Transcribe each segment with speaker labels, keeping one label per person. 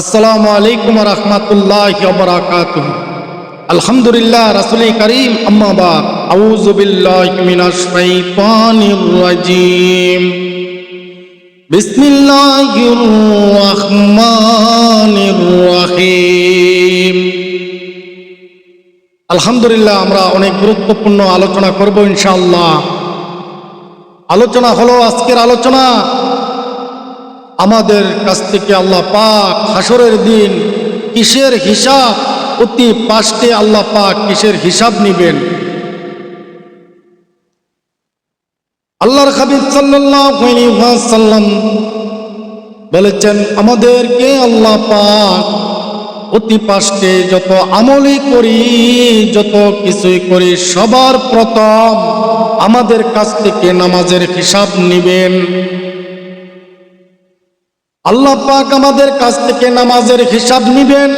Speaker 1: আসসালামু আলাইকুম রহমতুল্লাহ বরাকাত আলহামদুলিল্লাহ, রাসুল করিম বিল্লাহি মিনাশ বিসমিল্লাহির রহমানির রহিম। আলহামদুলিল্লাহ, আমরা অনেক গুরুত্বপূর্ণ আলোচনা করব ইনশাআল্লাহ। আলোচনা হলো আজকের আলোচনা আমাদের কাছ থেকে আল্লাহ পাক হাসরের দিন কিসের হিসাব? অতি পাশে আল্লাহ পাক কিসের হিসাব নিবেন? আল্লাহর হাবিব ওয়াসাল্লাম বলেছেন, আমাদেরকে আল্লাহ পাক অতি পাশে যত আমলই করি, যত কিছুই করি, সবার প্রথম আমাদের কাছ থেকে নামাজের হিসাব নিবেন। আল্লাহ পাক আমাদের কাছ থেকে নামাজের হিসাব নিবেন।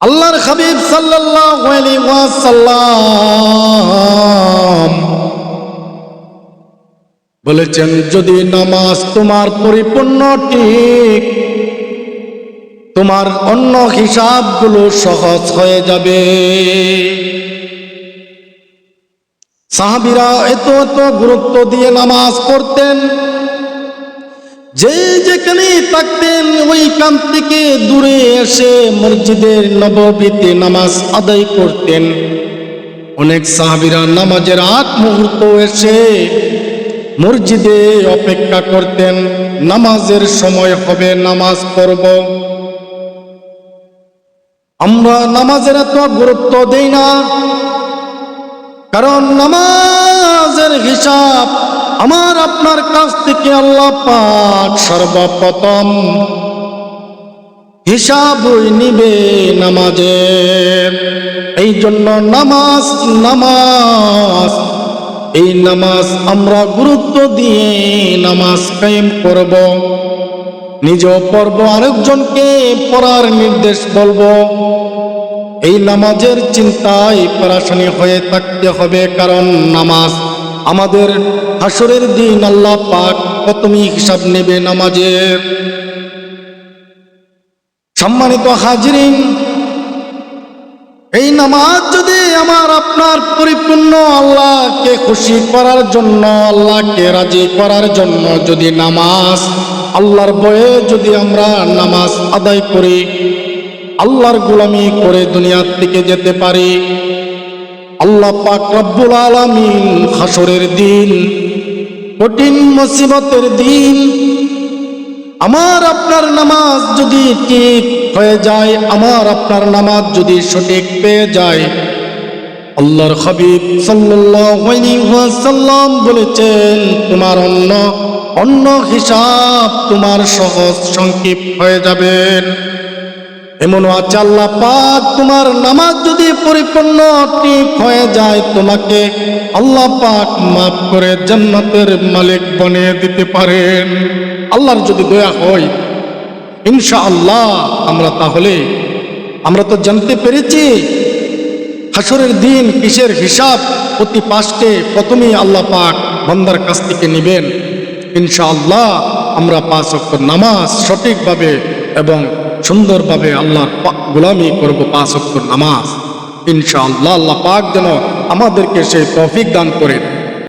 Speaker 1: আল্লাহর হাবিব ওয়াসাল্লাম বলেছেন, যদি নামাজ তোমার পরিপূর্ণ ঠিক, তোমার অন্য হিসাবগুলো সহজ হয়ে যাবে। সাহাবিরা এত এত গুরুত্ব দিয়ে নামাজ পড়তেন। যে যেখানে থাকতেন ওইখান থেকে দূরে এসে মসজিদের নববীতে নামাজ আদায় করতেন। অনেক সাহাবিরা নামাজের আগ মুহূর্ত এসে মসজিদে অপেক্ষা করতেন, নামাজের সময় হবে, নামাজ পড়ব। আমরা নামাজের এত গুরুত্ব দেই না, কারণ নামাজের হিসাব আমার আপনার কাছ থেকে আল্লাহ পাক সর্বপ্রথম হিসাবই নিবে নামাজের এই জন্য নামাজ নামাজ, এই নামাজ আমরা গুরুত্ব দিয়ে নামাজ কায়েম করব। নিজেও পড়ব, আরেকজনকে পড়ার নির্দেশ বলব। এই নামাজের চিন্তায় পড়াশোনা হয়ে থাকতে হবে, কারণ নামাজ আমাদের হাসরের দিন আল্লাহ পাক প্রথমেই হিসাব নেবে নামাজের সম্মানিত হাজিরিন, এই নামাজ যদি আমার আপনার পরিপূর্ণ আল্লাহকে খুশি করার জন্য, আল্লাহকে রাজি করার জন্য যদি নামাজ, আল্লাহর বয়ে যদি আমরা নামাজ আদায় করি, আল্লাহর গোলামি করে দুনিয়ার থেকে যেতে পারি আল্লাহ পাক রব্বুল আলামিন হাসরের দিন, কঠিন মুসিবতের দিন, আমার আপনার নামাজ যদি ঠিক হয়ে যায়, আমার আপনার নামাজ যদি সঠিক পেয়ে যায়, আল্লাহর হাবিব আলাইহি বলেছেন, তোমার অন্য অন্য হিসাব তোমার সহজ সংক্ষিপ্ত হয়ে যাবেন এমন আছে, আল্লাহ পাক তোমার নামাজ যদি পরিপূর্ণ ঠিক হয়ে যায়, তোমাকে আল্লাহ পাক মাফ করে জান্নাতের মালিক বানিয়ে দিতে পারেন। আল্লাহর যদি দয়া হয় ইনশা আল্লাহ আমরা তাহলে, আমরা তো জানতে পেরেছি হাসরের দিন কিসের হিসাব অতি পাশে প্রথমেই আল্লাহ পাক বন্দার কাছ থেকে নেবেন। ইনশাআল্লাহ আমরা পাঁচ নামাজ সঠিকভাবে এবং সুন্দরভাবে আল্লাহর গোলামি করব পাঁচ অক্ষর নামাজ। ইনশাআল্লাহ, আল্লাহ পাক যেন আমাদেরকে সেই তৌফিক দান করেন।